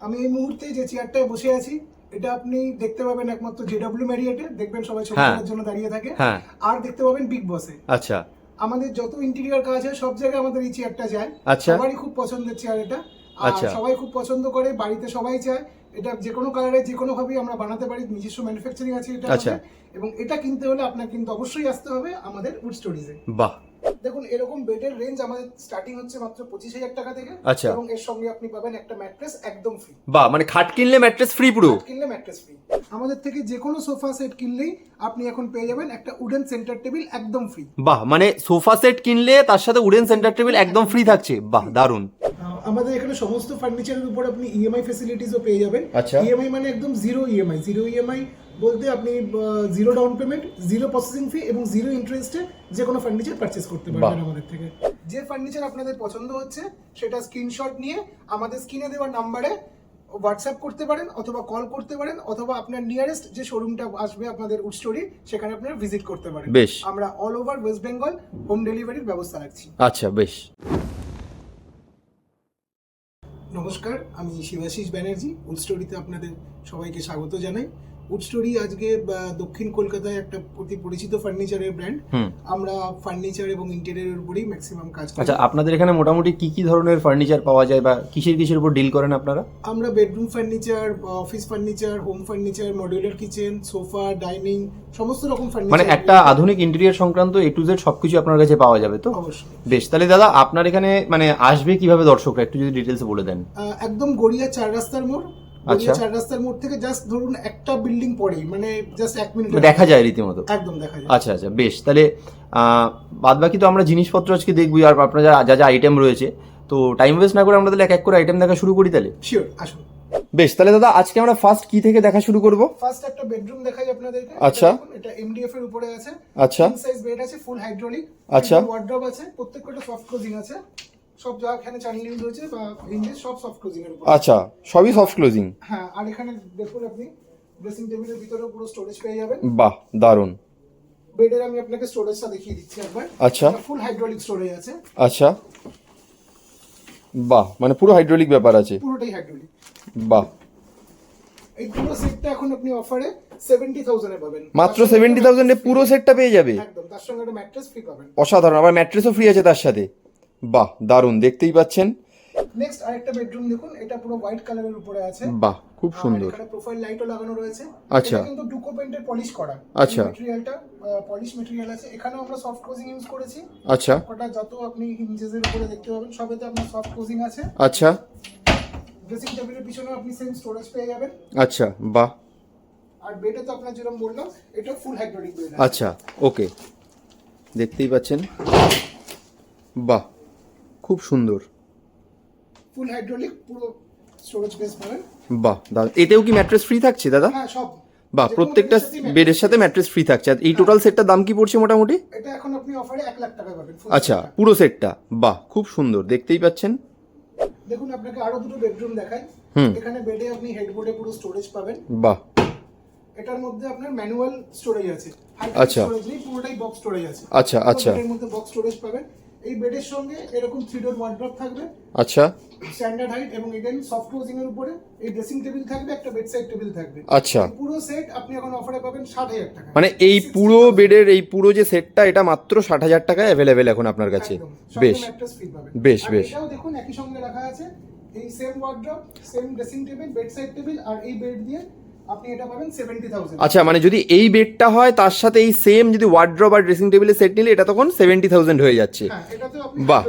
আমি এই মুহূর্তে যে চেয়ারটায় বসে আছি এটা আপনি দেখতে পাবেন একমাত্র জেডব্লিউ ম্যারিয়েটে দেখবেন সবাই ছবি হ্যাঁ। তোলার জন্য দাঁড়িয়ে থাকে। হ্যাঁ। আর দেখতে পাবেন বিগ বসে আচ্ছা। আমাদের যত ইন্টেরিয়র কাজ হয় সব জায়গায় আমাদের এই চেয়ারটা যায়। আচ্ছা। সবারই খুব পছন্দের চেয়ার এটা। আর আচ্ছা। সবাই খুব পছন্দ করে বাড়িতে সবাই চায়। এটা যে কোনো কালারে যে কোনো ভাবেই আমরা বানাতে পারি নিজস্ব ম্যানুফ্যাকচারিং আছে এটা আচ্ছা। এবং এটা কিনতে হলে আপনার কিন্তু অবশ্যই আসতে হবে আমাদের উড স্টোরিজে বাহ। দেখুন এরকম বেডের রেঞ্জ আমাদের স্টার্টিং হচ্ছে মাত্র পঁচিশ হাজার টাকা থেকে। আচ্ছা। এবং এর সঙ্গে আপনি পাবেন একটা ম্যাট্রেস একদম ফ্রি বাহ মানে খাট কিনলে ম্যাট্রেস ফ্রি পুরো? কিনলে ম্যাট্রেস ফ্রি আমাদের থেকে যে কোনো সোফা সেট কিনলেই আপনি এখন পেয়ে যাবেন একটা উডেন সেন্টার টেবিল একদম ফ্রি বাহ মানে সোফা সেট কিনলে তার সাথে উডেন সেন্টার টেবিল একদম ফ্রি থাকছে? বাহ দারুণ আমাদের এখানে সমস্ত ফার্নিচারের উপর আপনি E ইএমআই ফেসিলিটিসও পেয়ে যাবেন। আচ্ছা। ইএমআই মানে একদম জিরো ইএমআই জিরো ইএমআই বলতে আপনি zero down payment zero processing fee এবং জিরো ইন্টারেস্টে যে কোনো ফার্নিচার পারচেস করতে পারবেন আমাদের থেকে। যে ফার্নিচার আপনাদের পছন্দ হচ্ছে সেটা স্ক্রিনশট নিয়ে আমাদের স্ক্রিনে দেওয়া নাম্বারে হোয়াটসঅ্যাপ করতে পারেন অথবা কল করতে পারেন অথবা আপনার নিয়ারেস্ট যে শোরুমটা আসবে আপনাদের উড স্টোরি সেখানে আপনারা ভিজিট করতে পারেন। বেশ। আমরা all over West Bengal home ডেলিভারির ব্যবস্থা রাখছি। আচ্ছা বেশ। নমস্কার আমি শিবাশিস ব্যানার্জি। উড স্টোরিতে আপনাদের সবাইকে স্বাগত জানাই। উড স্টোরি আজকে দক্ষিণ কলকাতায় একটা অতি পরিচিত ফার্নিচারের ব্র্যান্ড আমরা ফার্নিচার এবং ইন্টেরিয়রের উপরেই ম্যাক্সিমাম কাজ করি। আচ্ছা আপনাদের এখানে মোটামুটি কি কি ধরনের ফার্নিচার পাওয়া যায় বা কিসের কিসের উপর ডিল করেন আপনারা? আমরা bedroom furniture office furniture home furniture modular kitchen sofa dining সমস্ত রকম ফার্নিচার মানে একটা আধুনিক ইন্টেরিয়র সংক্রান্ত এ টু জেড সবকিছু আপনার কাছে পাওয়া যাবে তো? অবশ্যই। বেশ তাহলে দাদা আপনার এখানে মানে আসবে কীভাবে দর্শকরা? একটু যদি ডিটেলস বলে দেন। একদম গড়িয়া চার রাস্তার মোড় আচ্ছা। চার রাস্তার মোড় থেকে জাস্ট ধরুন একটা বিল্ডিং পরেই মানে জাস্ট এক মিনিট দেখা যায় রীতিমতো। একদম দেখা যায়। আচ্ছা আচ্ছা বেশ। তাহলে বাদ বাকি তো আমরা জিনিসপত্র আজকে দেখবই আর আপনার যা যা যা আইটেম রয়েছে তো টাইম ওয়েস্ট না করে আমরা তাহলে এক এক করে আইটেম দেখা শুরু করি তাহলে? শিওর আসুন। বেশ তাহলে দাদা আজকে আমরা ফার্স্ট কি থেকে দেখা শুরু করব? ফার্স্ট একটা বেডরুম দেখাই আপনাদেরকে। আচ্ছা। এটা এমডিএফ এর উপরে আছে। আচ্ছা। সাইজ বেড আছে ফুল হাইড্রোলিক আচ্ছা। ওয়ার্ড্রপ আছে প্রত্যেকটা সফট ক্লোজিং আছে। সব যা এখানে চ্যানেল ইউজ হয়েছে বা ইঞ্জিন সব সফট ক্লোজিং এর উপর। আচ্ছা সবই সফট ক্লোজিং হ্যাঁ আর এখানে দেখুন আপনি ড্রেসিং টেবিলের ভিতরে পুরো স্টোরেজ পেয়ে যাবেন। বাহ দারুণ। বেডের আমি আপনাকে স্টোরেজটা দেখিয়ে দিচ্ছি একবার। আচ্ছা। ফুল হাইড্রোলিক স্টোরেজ আছে। আচ্ছা। বাহ মানে পুরো হাইড্রোলিক ব্যাপার আছে। পুরোটাই হাইড্রোলিক বাহ। এই পুরো সেটটা এখন আপনি অফারে সেভেন্টি থাউজেন্ডে পাবেন। মাত্র সেভেন্টি থাউজেন্ডে পুরো সেটটা পেয়ে যাবে? একদম তার সঙ্গে একটা ম্যাট্রেস ফ্রি পাবেন। অসাধারণ আবার ম্যাট্রেসও ফ্রি আছে তার সাথে। বাহ দারুণ দেখতেই পাচ্ছেন। নেক্সট আরেকটা বেডরুম দেখুন এটা পুরো হোয়াইট কালারের উপরে আছে। বাহ খুব সুন্দর। এখানে প্রোফাইল লাইটও লাগানো রয়েছে। আচ্ছা। কিন্তু ডুকো পেন্টের পলিশ করা আচ্ছা। ম্যাটেরিয়ালটা পলিশ ম্যাটেরিয়াল আছে। এখানেও আমরা সফট ক্লোজিং ইউজ করেছি। আচ্ছা। ওটা যত আপনি হিঞ্জেস এর উপরে দেখতে পাবেন সবেতে আপনার সফট ক্লোজিং আছে। আচ্ছা। ড্রেসিং টেবিলের পিছনেও আপনি সেম স্টোরেজ পেয়ে যাবেন। আচ্ছা বাহ। আর বেডে তো আপনার যেরকম বললাম এটা ফুল হাইড্রোলিক বেড আচ্ছা ওকে দেখতেই পাচ্ছেন। বাহ খুব সুন্দর। ফুল হাইড্রোলিক পুরো স্টোরেজ বেস পাবেন বাহ দাদা এতেও কি ম্যাট্রেস ফ্রি থাকছে দাদা? হ্যাঁ সব। বাহ প্রত্যেকটা বেডের সাথে ম্যাট্রেস ফ্রি থাকছে। আর এই টোটাল সেটটার দাম কি পড়ছে মোটামুটি? এটা এখন আপনি অফারে এক লাখ টাকা পাবেন আচ্ছা পুরো সেটটা বাহ খুব সুন্দর। দেখতেই পাচ্ছেন। দেখুন আপনাকে আরও দুটো বেডরুম দেখাই। হুম। এখানে বেডে আপনি হেডবোর্ডে পুরো স্টোরেজ পাবেন। বাহ। এটার মধ্যে আপনার ম্যানুয়াল স্টোরেজ আছে। আচ্ছা। স্টোরেজ নেই পুরোটাই বক্স স্টোরেজ আছে। আচ্ছা আচ্ছা। এর মধ্যে বক্স স্টোরেজ পাবেন। এই বেডের সঙ্গে এরকম থ্রি ডোর ওয়ার্ড্রপ থাকবে। আচ্ছা। স্ট্যান্ডার্ড হাইট এবং এগেন সফট ক্লোজিং এর উপরে এই ড্রেসিং টেবিল থাকবে একটা বেড সাইড টেবিল থাকবে। আচ্ছা। পুরো সেট আপনি এখন অফারে পাবেন ষাট হাজার টাকা। মানে এই পুরো বেডের এই পুরো যে সেটটা এটা মাত্র ষাট হাজার টাকায় অ্যাভেলেবেল এখন আপনার কাছে। বেশ। বেশ, বেশ। এটাও দেখুন একই সঙ্গে রাখা আছে। এই same wardrobe same dressing table bed side table আর এই বেড দিয়ে আপনি এটা পাবেন সেভেন্টি থাউজেন্ড আচ্ছা মানে যদি এই বেডটা হয় তার সাথে এই সেম যদি ওয়ার্ড্রপ আর ড্রেসিং টেবিলের সেট নিলে এটা তখন সেভেন্টি থাউজেন্ড হয়ে যাচ্ছে। হ্যাঁ আপনি বাহ।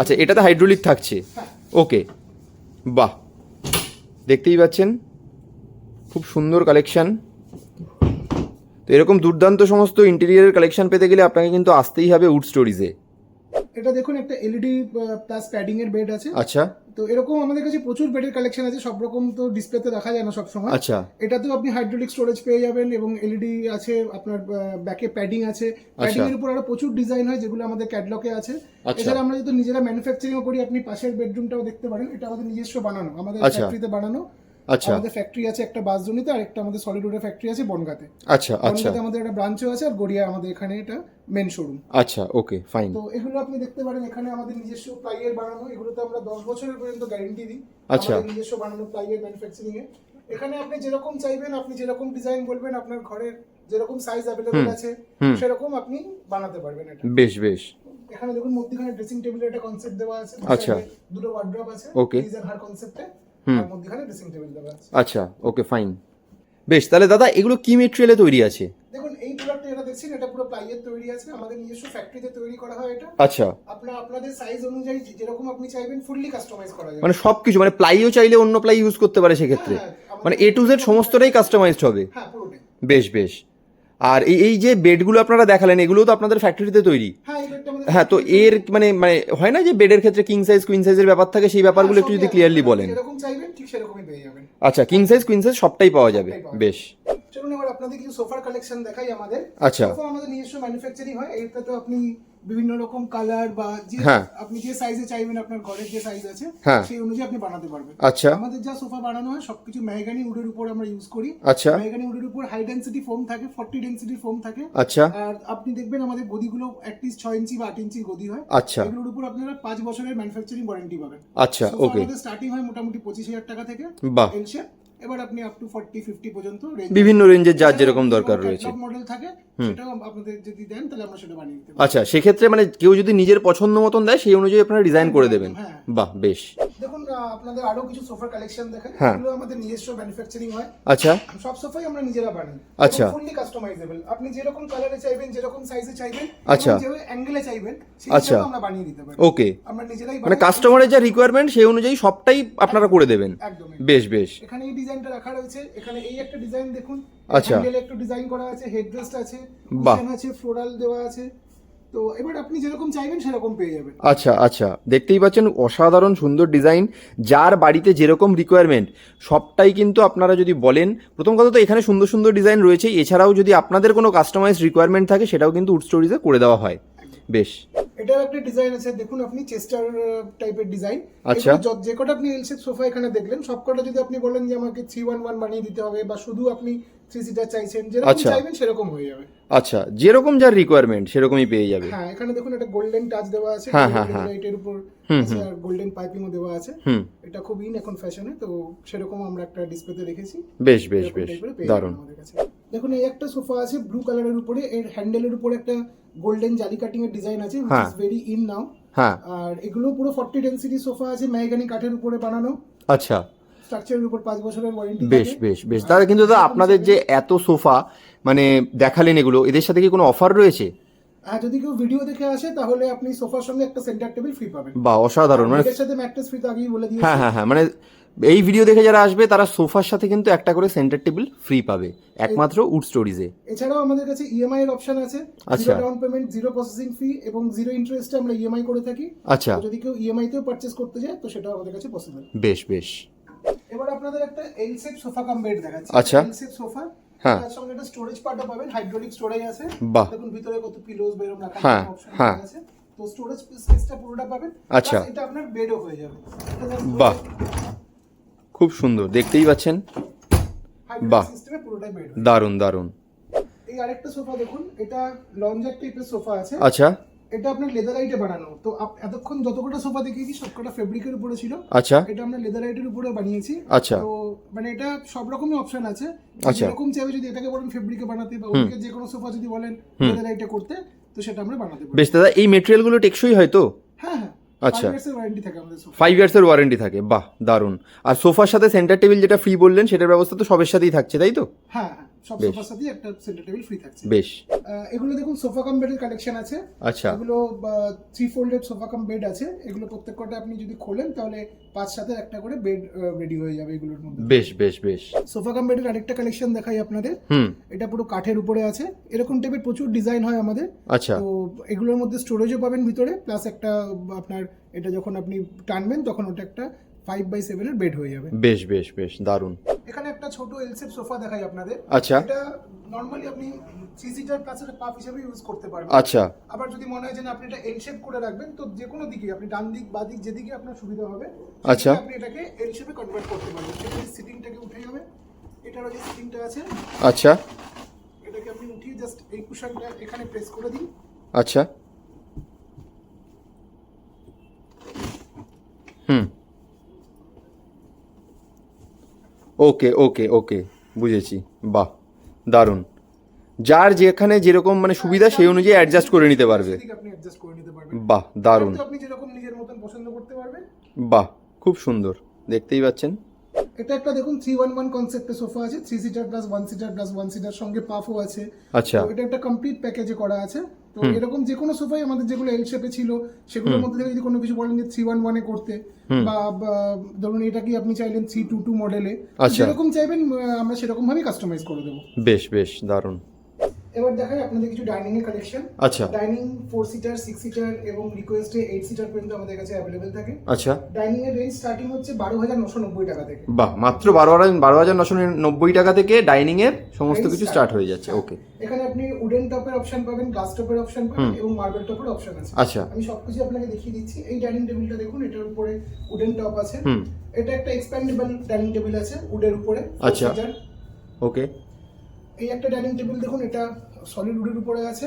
আচ্ছা এটাতে হাইড্রোলিক থাকছে। হ্যাঁ। ওকে বাহ। দেখতেই পাচ্ছেন? খুব সুন্দর কালেকশন তো এরকম দুর্দান্ত সমস্ত ইন্টেরিয়ারের কালেকশন পেতে গেলে আপনাকে কিন্তু আসতেই হবে উড স্টোরিজে এটা দেখুন একটা এলইডি প্লাস প্যাডিং এর বেড আছে। আচ্ছা। তো এরকম আমাদের কাছে প্রচুর বেডের কালেকশন আছে সব রকম তো ডিসপ্লেতে দেখা যায় না সব সময় আচ্ছা। এটাতেও আপনি হাইড্রোলিক স্টোরেজ পেয়ে যাবেন এবং এলইডি আছে আপনার ব্যাকে প্যাডিং আছে। প্যাডিং এর উপর আরও প্রচুর ডিজাইন হয় যেগুলো আমাদের ক্যাটলগে আছে। আচ্ছা। এছাড়া আমরা যেহেতু নিজেরা ম্যানুফ্যাকচারিং করি আপনি পাশের বেডরুমটাও দেখতে পারেন। এটা আমাদের নিজস্ব বানানো আমাদের আচ্ছা। ফ্যাক্টরিতে বানানো। আচ্ছা। আমাদের ফ্যাক্টরি আছে একটা বাসজনিতে আর একটা আমাদের সলিড উডের ফ্যাক্টরি আছে বনগাতে। আচ্ছা আচ্ছা। বনগাতে আমাদের একটা ব্রাঞ্চও আছে আর গড়িয়া আমাদের এখানে এটা মেন শোরুম আচ্ছা ওকে ফাইন তো এগুলো আপনি দেখতে পারেন এখানে আমাদের নিজস্ব প্লাইয়ের বানানো এগুলোতে আমরা দশ বছরের পর্যন্ত গ্যারেন্টি দিই। আচ্ছা। আমাদের নিজস্ব বানানো প্লাইয়ের ম্যানুফ্যাকচারিং এ। এখানে আপনি যেরকম চাইবেন আপনি যেরকম ডিজাইন বলবেন আপনার ঘরের যেরকম সাইজ অ্যাভেলেবল আছে সেরকম আপনি বানাতে পারবেন এটা। বেশ বেশ। এখানে দেখুন মধ্যখানে ড্রেসিং টেবিলের একটা কনসেপ্ট দেওয়া আছে। আচ্ছা। দুটো ওয়ার্ড্রপ আছে। Okay. ডিজাইন হার কনসেপ্টে মধ্যখানে ড্রেসিং টেবিল দেওয়া আছে। আচ্ছা ওকে ফাইন বেশ তাহলে দাদা এগুলো কি মেটেরিয়ালে তৈরি আছে? দেখুন এই প্রোডাক্ট যেটা দেখছেন এটা পুরো প্লাইয়ের তৈরি আছে। আমাদের নিজস্ব ফ্যাক্টরিতে তৈরি করা হয় এটা। আচ্ছা। আপনার আপনাদের সাইজ অনুযায়ী যেরকম আপনি চাইবেন ফুললি কাস্টমাইজ করা যাবে। মানে সব কিছু মানে প্লাইও চাইলে অন্য প্লাই ইউজ করতে পারে সেক্ষেত্রে। হ্যাঁ, মানে এ টু জেড সমস্তটাই কাস্টমাইজড হবে। হ্যাঁ পুরোটাই। বেশ বেশ। আর এই এই যে বেডগুলো আপনারা দেখালেন এগুলো তো আপনাদের ফ্যাক্টরিতে তৈরি? হ্যাঁ হ্যাঁ তো এর মানে মানে হয় না যে বেডের ক্ষেত্রে কিং সাইজ কুইন সাইজের ব্যাপার থাকে সেই ব্যাপারগুলো একটু যদি ক্লিয়ারলি বলেন। আচ্ছা কিং সাইজ কুইন সাইজ সবটাই পাওয়া যাবে। বেশ। চলুন এবার আপনাদের কিছু সোফার কালেকশন দেখাই আমাদের। আচ্ছা। আমাদের নিজস্ব ম্যানুফ্যাকচারিং হয় এইটা তো আপনি বিভিন্ন রকম কালার বা যে হ্যাঁ। আপনি যে সাইজে চাইবেন আপনার ঘরের যে সাইজ আছে হ্যাঁ। সেই অনুযায়ী আপনি বানাতে পারবেন। আচ্ছা। আমাদের যা সোফা বানানো হয় সবকিছু মেহগানি উডের উপর আমরা ইউজ করি। আচ্ছা। মেহগানি উডের উপর হাই ডেন্সিটি ফোম থাকে ফর্টি ডেন্সিটি ফোম থাকে। আচ্ছা। আর আপনি দেখবেন আমাদের গদিগুলো অ্যাটলিস্ট ছয় ইঞ্চি বা আট ইঞ্চি গদি হয়। আচ্ছা। এগুলোর উপর আপনারা পাঁচ বছরের ম্যানুফ্যাকচারিং ওয়ারেন্টি পাবেন। আচ্ছা ওকে আমাদের স্টার্টিং হয় মোটামুটি পঁচিশ হাজার টাকা থেকে বাহ। এল শেপ এবার আপনি আপ টু ফর্টি ফিফটি পর্যন্ত range বিভিন্ন রেঞ্জের যার যেরকম দরকার রয়েছে। মডেল থাকে সেটাও আপনাদের যদি দেন তাহলে আমরা সেটা বানিয়ে দিতে আচ্ছা সেক্ষেত্রে মানে কেউ যদি নিজের পছন্দ মতন দেয় সেই অনুযায়ী আপনারা ডিজাইন করে দেবেন। হ্যাঁ। বাহ বেশ। দেখুন আপনাদের আরও কিছু সোফার কালেকশন দেখেন হ্যাঁ। এগুলো আমাদের নিজস্ব ম্যানুফ্যাকচারিং হয়। আচ্ছা। সব সোফাই আমরা নিজেরা বানাই। আচ্ছা। ফুললি কাস্টমাইজেবল আপনি যেরকম কালারে চাইবেন যেরকম সাইজে চাইবেন আচ্ছা। যে অ্যাঙ্গেলে চাইবেন আচ্ছা। আমরা বানিয়ে দিতে পারি। ওকে আমরা নিজেরাই মানে কাস্টমারের যা রিকোয়ারমেন্ট সেই অনুযায়ী সবটাই আপনারা করে দেবেন। একদমই বেশ বেশ। এখানে এই ডিজাইনটা রাখা রয়েছে। এখানে এই একটা ডিজাইন দেখুন। আচ্ছা। একটু ডিজাইন করা আছে হেডরেস্ট আছে বাহ। আছে ফ্লোরাল দেওয়া আছে। তো এবার আপনি যেরকম চাইবেন সেরকম পেয়ে যাবেন। আচ্ছা আচ্ছা। দেখতেই পাচ্ছেন অসাধারণ সুন্দর ডিজাইন। যার বাড়িতে যেরকম রিকোয়ারমেন্ট সবটাই কিন্তু আপনারা যদি বলেন প্রথম কথা তো এখানে সুন্দর সুন্দর ডিজাইন রয়েছে। এছাড়াও যদি আপনাদের কোনো কাস্টমাইজ রিকোয়ারমেন্ট থাকে সেটাও কিন্তু উড স্টোরিজে করে দেওয়া হয়। বেশ। এটাও একটা ডিজাইন আছে দেখুন আপনি চেস্টার টাইপের ডিজাইন আচ্ছা। যে কটা আপনি এল শেপ সোফা এখানে দেখলেন সব কটা যদি আপনি বলেন যে আমাকে থ্রি ওয়ান ওয়ান বানিয়ে দিতে হবে বা শুধু আপনি থ্রি সিটার চাইছেন যেরকম আচ্ছা। চাইবেন সেরকম হয়ে যাবে। আচ্ছা যেরকম যার রিকোয়ারমেন্ট সেরকমই পেয়ে যাবে। হ্যাঁ এখানে দেখুন একটা গোল্ডেন টাচ দেওয়া আছে হ্যাঁ, হ্যাঁ, হ্যাঁ। লাইটের উপর আছে আর গোল্ডেন পাইপিংও দেওয়া আছে। হুম। এটা খুব ইন এখন ফ্যাশনে তো সেরকম আমরা একটা ডিসপ্লেতে রেখেছি। বেশ বেশ এরকম বেশ। type এর পেয়ে দারুণ। যাবেন আমাদের কাছে। দেখুন এই একটা সোফা আছে ব্লু কালারের উপরে এর হ্যান্ডেলের উপরে একটা গোল্ডেন জালি কাটিং এর ডিজাইন আছে হ্যাঁ। ভেরি ইন নাও হ্যাঁ। আর এগুলো পুরো ফর্টি ডেন্সিটি সোফা আছে মেহগানি কাঠের উপরে বানানো। আচ্ছা। স্ট্রাকচারের উপর পাঁচ বছরের ওয়ারেন্টি বেশ বেশ বেশ। দাদা কিন্তু দাদা আপনাদের যে এত সোফা মানে দেখালেন এগুলো এদের সাথে কি কোনো অফার রয়েছে? আর যদি কেউ ভিডিও দেখে আসে তাহলে আপনি সোফার সঙ্গে একটা সেন্টার টেবিল ফ্রি পাবেন। বা অসাধারণ মানে এর সাথে ম্যাট্রেস ফ্রি তো আগেই বলে দিয়েছি। হ্যাঁ হ্যাঁ হ্যাঁ মানে এই ভিডিও দেখে যারা আসবে তারা সোফার সাথে কিন্তু একটা করে সেন্টার টেবিল ফ্রি পাবে একমাত্র উড স্টোরিজে এছাড়াও আমাদের কাছে ইএমআই এর অপশন আছে। আচ্ছা। Down payment zero processing fee এবং জিরো ইন্টারেস্টে আমরা ইএমআই করে থাকি। আচ্ছা। যদি কেউ ইএমআই তেও পারচেজ করতে যায় তো সেটাও আমাদের কাছে পসিবল বেশ বেশ। এবার আপনাদের একটা L shape sofa cum bed দেখাচ্ছি আচ্ছা। এল শেপ সোফা হ্যাঁ। তার সঙ্গে একটা স্টোরেজ পার্টও পাবেন হাইড্রোলিক স্টোরেজ আছে বাহ। দেখুন ভিতরে কত পিলোস বেরোম রাখা হ্যাঁ, হ্যাঁ। আছে তো স্টোরেজ স্পেসটা পুরোটা পাবেন আচ্ছা। এটা আপনার বেডও হয়ে যাবে বাহ খুব সুন্দর দেখতেই পাচ্ছেন বাহ। সিস্টেমে পুরোটাই বেড দারুণ দারুণ এই আরেকটা সোফা দেখুন এটা লঞ্জার টাইপের সোফা আছে আচ্ছা এটা আপনার লেদারাইটে বানানো। তো এতক্ষণ যতকটা সোফা দেখিয়েছি সবকটা ফেব্রিকের উপরে ছিল। আচ্ছা। এটা আমরা লেদারাইটের উপরে বানিয়েছি। আচ্ছা। তো মানে এটা সব রকমই অপশন আছে। আচ্ছা। যেরকম চাইবে যদি এটাকে বলেন ফেব্রিকে বানাতে বা ওদিকে যে কোনো সোফা যদি বলেন লেদারাইটে করতে তো সেটা আমরা বানাতে পারি। বেশ দাদা এই মেটেরিয়ালগুলো টেকসই হয় তো? হ্যাঁ হ্যাঁ। আচ্ছা। ওয়ারেন্টি থাকে আমাদের সোফা ফাইভ ইয়ার্সের ওয়ারেন্টি থাকে। বাহ দারুণ। আর সোফার সাথে সেন্টার টেবিল যেটা ফ্রি বললেন সেটার ব্যবস্থা তো সবের সাথেই থাকছে তাই তো? হ্যাঁ হ্যাঁ। সব সোফার সাথে একটা সেন্টার টেবিল ফ্রি থাকছে। বেশ। এগুলো দেখুন সোফা কাম বেডের কালেকশন আছে। আচ্ছা। এগুলো three folded sofa cum bed আছে। এগুলো আপনি যদি খোলেন তাহলে পাঁচ সাথে একটা করে বেড রেডি হয়ে যাবে এগুলোর মধ্যে। বেশ বেশ বেশ। সোফা কাম বেডের আরেকটা কালেকশন দেখাই আপনাদের। হুম। এটা পুরো কাঠের উপরে আছে। এরকম টাইপের প্রচুর ডিজাইন হয় আমাদের। আচ্ছা। তো এগুলোর মধ্যে স্টোরেজও পাবেন ভিতরে প্লাস একটা আপনার এটা যখন আপনি টানবেন তখন ওটা একটা ফাইভ বাই সেভেনের বেড হয়ে যাবে। বেশ বেশ বেশ দারুণ। এখানে একটা ছোট এল শেপ সোফা দেখাই আপনাদের। আচ্ছা। এটা নর্মালি আপনি থ্রি সিটার প্লাস একটা পাপ হিসেবে ইউজ করতে পারবেন। আচ্ছা। আবার যদি মনে হয় যে আপনি এটা এল শেপ করে রাখবেন তো যে কোনো দিকে আপনি ডান দিক বা দিক যেদিকে আপনার সুবিধা হবে আচ্ছা। আপনি এটাকে এল শেপে কনভার্ট করতে পারবেন। এখানে সিটিংটাকে উঠে যাবে এটারও যে সিটিংটা আছে আচ্ছা। এটাকে আপনি উঠিয়ে জাস্ট এই কুশনটা এখানে প্রেস করে দিন। আচ্ছা। হুম। ওকে ওকে ওকে বুঝেছি বাহ দারুণ। যার যেখানে যেরকম মানে সুবিধা সেই অনুযায়ী অ্যাডজাস্ট করে নিতে পারবে। আপনি অ্যাডজাস্ট করে নিতে পারবেন। বাহ দারুণ। আপনি যেরকম নিজের মতন পছন্দ করতে পারবেন। বাহ খুব সুন্দর দেখতেই পাচ্ছেন। এটা একটা দেখুন থ্রি ওয়ান ওয়ান কনসেপ্টের সোফা আছে three seater plus one seater plus one seater সঙ্গে পাফও আছে। আচ্ছা। এটা একটা কমপ্লিট প্যাকেজে করা আছে। তো এরকম যে কোনো সোফাই আমাদের যেগুলো এল শেপে ছিল সেগুলোর মধ্যে থেকে যদি কোনো কিছু বলেন যে থ্রি ওয়ান ওয়ানে করতে বা ধরুন এটা কি আপনি চাইলেন থ্রি টু টু মডেলে। যেরকম চাইবেন আমরা সেরকম ভাবেই কাস্টমাইজ করে দেবো। বেশ বেশ দারুণ। এবার দেখাই আপনাদের কিছু ডাইনিং এর কালেকশন আচ্ছা। Dining four seater six seater এবং রিকোয়েস্টে এইট সিটার পর্যন্ত আমাদের কাছে অ্যাভেলেবেল থাকে। আচ্ছা। ডাইনিং এর রেঞ্জ স্টার্টিং হচ্ছে বারো হাজার নশো নব্বই টাকা থেকে। বাহ মাত্র বারো হাজার বারো হাজার নশো নব্বই টাকা থেকে ডাইনিং এর সমস্ত কিছু স্টার্ট হয়ে যাচ্ছে ওকে এখানে আপনি উডেন টপের অপশন পাবেন গ্লাস টপের অপশন পাবেন এবং মার্বেল টপের অপশন আছে। আচ্ছা। আমি সবকিছু আপনাকে দেখিয়ে দিচ্ছি। এই ডাইনিং টেবিলটা দেখুন এটার উপরে উডেন টপ আছে। এটা একটা এক্সপ্যান্ডেবল ডাইনিং টেবিল আছে উডের উপরে আচ্ছা। ওকে এই একটা ডাইনিং টেবিল দেখুন এটা সলিড উডের উপরে আছে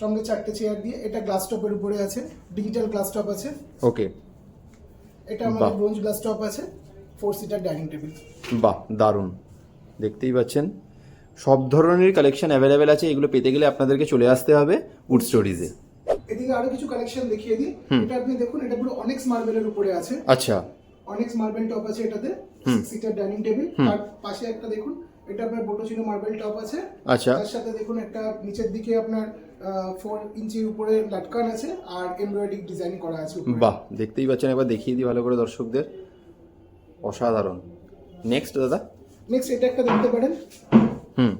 সঙ্গে চারটে চেয়ার দিয়ে এটা গ্লাস টপের উপরে আছে ডিজিটাল গ্লাস টপ আছে। ওকে এটা আমাদের ব্রোঞ্জ গ্লাস টপ আছে ফোর সিটার ডাইনিং টেবিল বাহ দারুণ। দেখতেই পাচ্ছেন। সব ধরনের কালেকশন অ্যাভেলেবেল আছে এগুলো পেতে গেলে আপনাদেরকে চলে আসতে হবে উড স্টোরিজে এদিকে আরও কিছু কালেকশন দেখিয়ে দিই। এটা আপনি দেখুন এটা পুরো অনেক্স মার্বেলের উপরে আছে। আচ্ছা। অনেক্স মার্বেল টপ আছে এটাতে সিটার ডাইনিং টেবিল তার পাশে একটা দেখুন এটা আপনার বোটোচিনো মার্বেল টপ আছে। আচ্ছা। তার সাথে দেখুন একটা নিচের দিকে আপনার ফোর ইঞ্চির উপরে লাটকান আছে আর এমব্রয়ডারি ডিজাইন করা আছে বাহ দেখতেই পাচ্ছেন এবার দেখিয়ে দিই ভালো করে দর্শকদের। অসাধারণ। নেক্সট দাদা? নেক্সট এটা একটা দেখতে পারেন। হুম।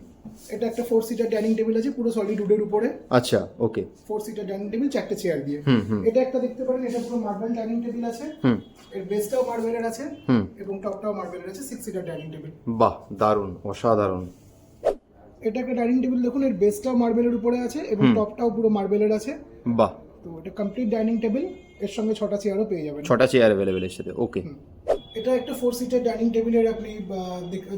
এটা একটা ফোর সিটার ডাইনিং টেবিল আছে পুরো সলিড উডের উপরে। আচ্ছা okay four seater dining table চারটে চেয়ার দিয়ে। এটা একটা দেখতে পারেন এটা পুরো মার্বেল ডাইনিং টেবিল আছে। হুম। এর বেসটাও মার্বেলের আছে এবং টপটাও মার্বেলের আছে সিক্স সিটার ডাইনিং টেবিল বাহ দারুণ অসাধারণ। এটা একটা ডাইনিং টেবিল দেখুন এর বেসটাও মার্বেলের উপরে আছে এবং টপটাও পুরো মার্বেলের আছে। বাহ। তো এটা কমপ্লিট ডাইনিং টেবিলের সঙ্গে ছটা চেয়ারও পেয়ে যাবেন। ছটা চেয়ার অ্যাভেলেবেল এর সাথে ওকে এটা একটা ফোর সিটার ডাইনিং টেবিলের আপনি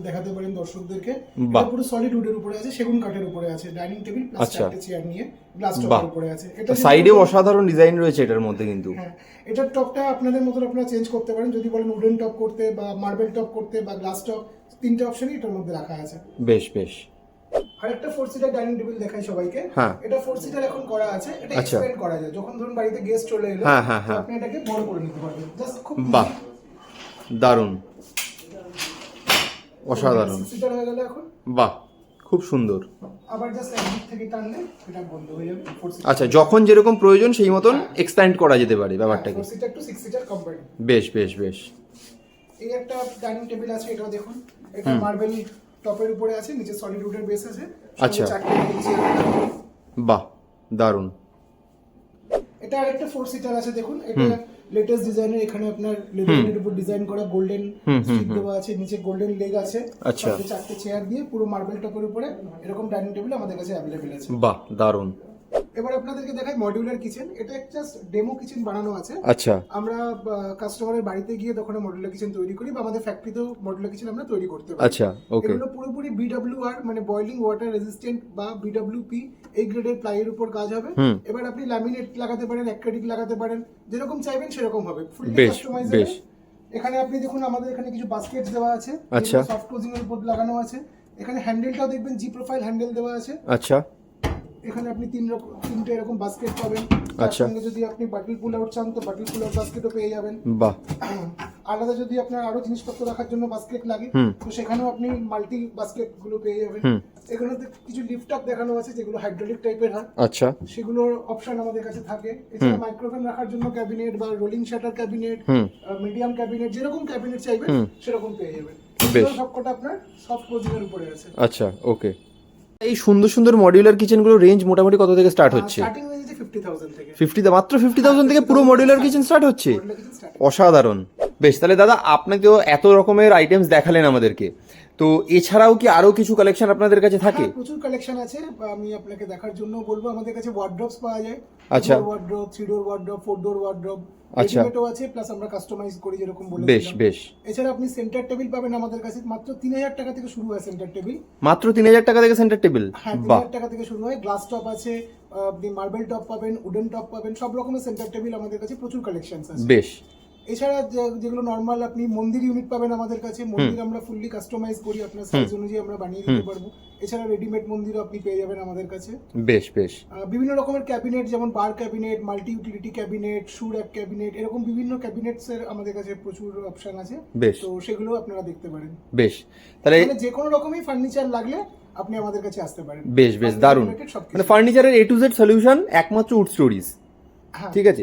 দেখাতে পারেন দর্শকদেরকে। এটা পুরো সলিড উডের উপরে আছে সেগুন কাঠের উপরে আছে ডাইনিং টেবিল প্লাস আচ্ছা। চারটে চেয়ার নিয়ে গ্লাস। টপের উপরে আছে এটা যদি সাইডেও অসাধারণ ডিজাইন রয়েছে এটার মধ্যে কিন্তু হ্যাঁ এটার টপটা আপনাদের মতন আপনারা চেঞ্জ করতে পারেন যদি বলেন উডেন টপ করতে বা মার্বেল টপ করতে বা গ্লাস টপ তিনটে অপশনই এটার মধ্যে রাখা আছে বেশ বেশ আরেকটা ফোর সিটার ডাইনিং টেবিল দেখাই সবাইকে হ্যাঁ। এটা ফোর সিটার এখন করা আছে এটা আচ্ছা। এক্সপেন্ড করা যায় যখন ধরুন বাড়িতে গেস্ট চলে এলো হ্যাঁ, হ্যাঁ। আপনি এটাকে বড় করে নিতে পারবেন জাস্ট খুব বাহ দারুণ। অসাধারণ। বাহ খুব সুন্দর। আচ্ছা যখন যেরকম প্রয়োজন সেই মতন এক্সপ্যান্ড করা যেতে পারে ব্যাপারটাকে। বেশ বেশ বেশ। এই একটা ডাইনিং টেবিল আছে এটাও দেখুন। এটা মার্বেল টপের উপরে আছে নিচে সলিড উডের বেস আছে। আচ্ছা। বাহ দারুণ। এটা আরেকটা ফোর সিটার আছে দেখুন। এটা লেটেস্ট ডিজাইনের এখানে আপনার লেদারের উপর ডিজাইন করা গোল্ডেন স্ট্রিপ দেওয়া আছে নিচে গোল্ডেন লেগ আছে। আচ্ছা। চারটে চেয়ার দিয়ে পুরো মার্বেল টপের উপরে এরকম ডাইনিং টেবিল আমাদের কাছে অ্যাভেলেবেল আছে। বাহ দারুণ। এবার আপনাদেরকে দেখাই মডিউলার কিচেন এটা জাস্ট ডেমো কিচেন বানানো আছে। আচ্ছা। আমরা কাস্টমারের বাড়িতে গিয়ে তখন মডিউলার কিচেন তৈরি করি বা আমাদের ফ্যাক্টরিতেও মডিউলার কিচেন আমরা তৈরি করতে পারি। আচ্ছা ওকে এগুলো পুরোপুরি বিডব্লিউআর মানে বয়লিং ওয়াটার রেজিস্ট্যান্ট বা বিডব্লিউপি এই গ্রেডের প্লাইয়ের উপর কাজ হবে। এবার আপনি ল্যামিনেট লাগাতে পারেন অ্যাক্রিলিক লাগাতে পারেন যেরকম চাইবেন সেরকম হবে। কাস্টমাইজেবল বেশ। এখানে আপনি দেখুন আমাদের এখানে কিছু বাস্কেট দেওয়া আছে। আচ্ছা। সফট ক্লোজিং এর উপর লাগানো আছে। এখানে হ্যান্ডেলটাও দেখবেন জি প্রোফাইল হ্যান্ডেল দেওয়া আছে। আচ্ছা। এখানে আপনি তিন রকম তিনটে এরকম বাস্কেট পাবেন। আচ্ছা। সঙ্গে যদি আপনি বাটল পুল আউট চান তো বাটল পুল আউট বাস্কেটও পেয়ে যাবেন। বাহ। আলাদা যদি আপনার আরও জিনিসপত্র রাখার জন্য বাস্কেট লাগে তো সেখানেও আপনি মাল্টি বাস্কেটগুলো পেয়ে যাবেন। এগুলোতে কিছু লিফট আপ দেখানো আছে যেগুলো হাইড্রোলিক টাইপের হয়। আচ্ছা। সেগুলোর অপশন আমাদের কাছে থাকে। এছাড়া মাইক্রোফোন রাখার জন্য ক্যাবিনেট বা rolling shutter cabinet medium cabinet যেরকম ক্যাবিনেট চাইবেন সেরকম পেয়ে যাবেন। সবকটা আপনার সফট ক্লোজিং এর উপরে আছে। আচ্ছা ওকে এই সুন্দর সুন্দর মডিউলার কিচেনগুলো রেঞ্জ মোটামুটি কত থেকে স্টার্ট হচ্ছে? ফিফটিতে মাত্র ফিফটি থাউজেন্ড থেকে পুরো মডিউলার কিচেন স্টার্ট হচ্ছে। অসাধারণ। বেশ তাহলে দাদা আপনি তো এত রকমের আইটেমস দেখালেন আমাদেরকে। তো এছাড়াও কি আরও কিছু কালেকশন আপনাদের কাছে থাকে? হ্যাঁ, প্রচুর কালেকশন আছে আমি আপনাকে দেখার জন্য বলব আমাদের কাছে ওয়ার্ড্রপস পাওয়া যায়। আচ্ছা। Wardrobe three door wardrobe four door wardrobe আচ্ছা। আছে প্লাস আমরা কাস্টমাইজ করি যেরকম বলে বেশ বেশ। এছাড়া আপনি সেন্টার টেবিল পাবেন আমাদের কাছে মাত্র তিন হাজার টাকা থেকে শুরু হয় সেন্টার টেবিল মাত্র তিন হাজার টাকা থেকে সেন্টার টেবিল হ্যাঁ তিন বাহ হাজার টাকা থেকে শুরু হয়। গ্লাস টপ আছে আপনি মার্বেল টপ পাবেন উডেন টপ পাবেন সব রকমের সেন্টার টেবিল আমাদের কাছে প্রচুর কালেকশন আছে। বেশ। এছাড়া যেগুলো নর্মাল আপনি মন্দির ইউনিট পাবেন আমাদের কাছে মন্দির আমরা ফুললি কাস্টমাইজ করি আপনার সাইজ অনুযায়ী আমরা বানিয়ে দিতে পারব। এছাড়া রেডিমেড মন্দিরও আপনি পেয়ে যাবেন আমাদের কাছে। বেশ বেশ। বিভিন্ন রকমের ক্যাবিনেট যেমন bar cabinet multi utility cabinet shoe rack cabinet এরকম বিভিন্ন ক্যাবিনেটস এর আমাদের কাছে প্রচুর অপশন আছে। বেশ। তো সেগুলো আপনারা দেখতে পারেন। বেশ। তাহলে মানে যে কোনো রকমই ফার্নিচার লাগলে আপনি আমাদের কাছে আসতে পারেন। বেশ বেশ দারুণ। মানে ফার্নিচারের এ টু জেড সলিউশন একমাত্র উড স্টোরিজ ঠিক আছে।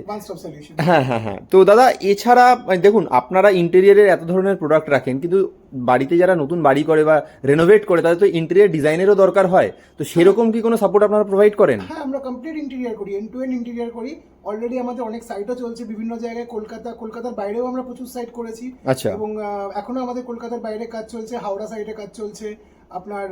হ্যাঁ হ্যাঁ হ্যাঁ। তো দাদা এছাড়া মানে দেখুন আপনারা ইন্টেরিয়ারের এত ধরনের প্রোডাক্ট রাখেন কিন্তু বাড়িতে যারা নতুন বাড়ি করে বা রেনোভেট করে তাদের তো ইন্টেরিয়ার ডিজাইনেরও দরকার হয়। তো সেরকম কি কোনো সাপোর্ট আপনারা প্রোভাইড করেন? হ্যাঁ আমরা কমপ্লিট ইন্টেরিয়ার করি এন্ড টু এন্ড ইন্টেরিয়ার করি। অলরেডি আমাদের অনেক সাইটও চলছে বিভিন্ন জায়গায় কলকাতা কলকাতার বাইরেও আমরা প্রচুর সাইট করেছি। আচ্ছা। এবং এখনও আমাদের কলকাতার বাইরে কাজ চলছে হাওড়া সাইডে কাজ চলছে। আপনার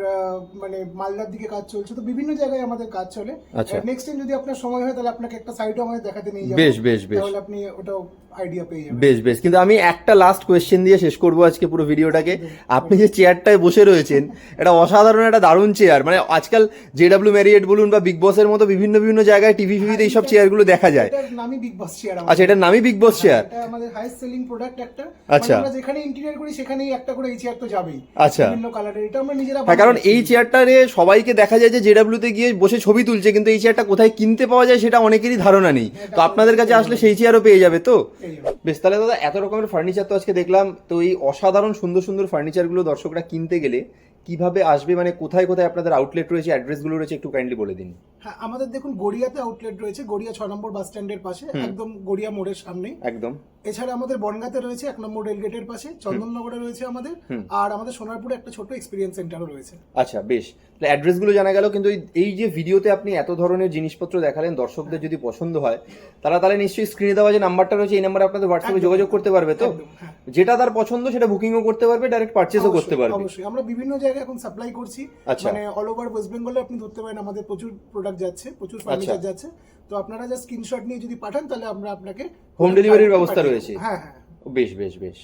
মানে মালদার দিকে কাজ চলছে তো বিভিন্ন জায়গায় আমাদের কাজ চলে। আচ্ছা। নেক্সট টাইম যদি আপনার সময় হয় তাহলে আপনাকে একটা সাইটও আমাদের দেখাতে নিয়ে যাব বেশ বেশ বেশ। তাহলে আপনি ওটাও আইডিয়া পেয়ে যাবেন। বেশ বেশ। কিন্তু আমি একটা লাস্ট কোয়েশ্চেন দিয়ে শেষ করব আজকে পুরো ভিডিওটাকে। আপনি যে চেয়ারটায় বসে রয়েছেন এটা অসাধারণ একটা দারুণ চেয়ার মানে আজকাল জেডাব্লিউ ম্যারিয়েট বলুন বা বিগ বসের মতো বিভিন্ন বিভিন্ন জায়গায় টিভি ফিভিতে এইসব চেয়ারগুলো দেখা যায়। নামই বিগ বস চেয়ার আচ্ছা এটার নামই বিগ বস চেয়ার এটা আমাদের হাইস্ট সেলিং প্রোডাক্ট একটা। আচ্ছা। মানে আমরা যেখানে ইন্টেরিয়ার করি সেখানেই একটা করে এই চেয়ার তো যাবেই। আচ্ছা। বিভিন্ন কালারের এটা আমরা নিজেরা হ্যাঁ কারণ। এই চেয়ারটারে সবাইকে দেখা যায় যে জেডাব্লিউতে গিয়ে বসে ছবি তুলছে কিন্তু এই চেয়ারটা কোথায় কিনতে পাওয়া যায় সেটা অনেকেরই ধারণা নেই। তো আপনাদের কাছে আসলে সেই চেয়ারও পেয়ে যাবে তো। বেশ তাহলে দাদা এত রকমের ফার্নিচার তো আজকে দেখলাম। তো এই অসাধারণ সুন্দর সুন্দর ফার্নিচারগুলো দর্শকরা কিনতে গেলে কীভাবে আসবে? মানে কোথায় কোথায় আপনাদের আউটলেট রয়েছে অ্যাড্রেসগুলো রয়েছে একটু কাইন্ডলি বলে দিন। হ্যাঁ আমাদের দেখুন গড়িয়াতে আউটলেট রয়েছে গড়িয়া ছ নম্বর বাস স্ট্যান্ডের পাশে একদম গড়িয়া মোড়ের সামনে একদম। এছাড়া আমাদের বনগাতে রয়েছে এক নম্বর রেলগেটের পাশে চন্দননগরে রয়েছে আমাদের আর আমাদের সোনারপুরে একটা ছোট এক্সপিরিয়েন্স সেন্টারও রয়েছে। আচ্ছা বেশ। তাহলে অ্যাড্রেসগুলো জানা গেল কিন্তু এই- যে ভিডিওতে আপনি এত ধরনের জিনিসপত্র দেখালেন দর্শকদের যদি পছন্দ হয় তারা তাহলে নিশ্চয়ই স্ক্রিনে দেওয়া যে নাম্বারটা রয়েছে এই নাম্বারে আপনাদের হোয়াটসঅ্যাপে যোগাযোগ করতে পারবে তো? হ্যাঁ। যেটা তার পছন্দ সেটা বুকিংও করতে পারবে ডাইরেক্ট পারচেসও করতে পারবে। অবশ্যই। আমরা বিভিন্ন জায়গায় এখন সাপ্লাই করছি। আচ্ছা। মানে অল ওভার ওয়েস্ট বেঙ্গলে আপনি ধরতে পারেন আমাদের প্রচুর প্রোডাক্ট যাচ্ছে প্রচুর ফার্নিচার আচ্ছা। যাচ্ছে। তো আপনারা যা স্ক্রিনশট নিয়ে যদি পাঠান তাহলে আমরা আপনাকে হোম ডেলিভারির ব্যবস্থা রয়েছে? হ্যাঁ হ্যাঁ। বেশ বেশ বেশ।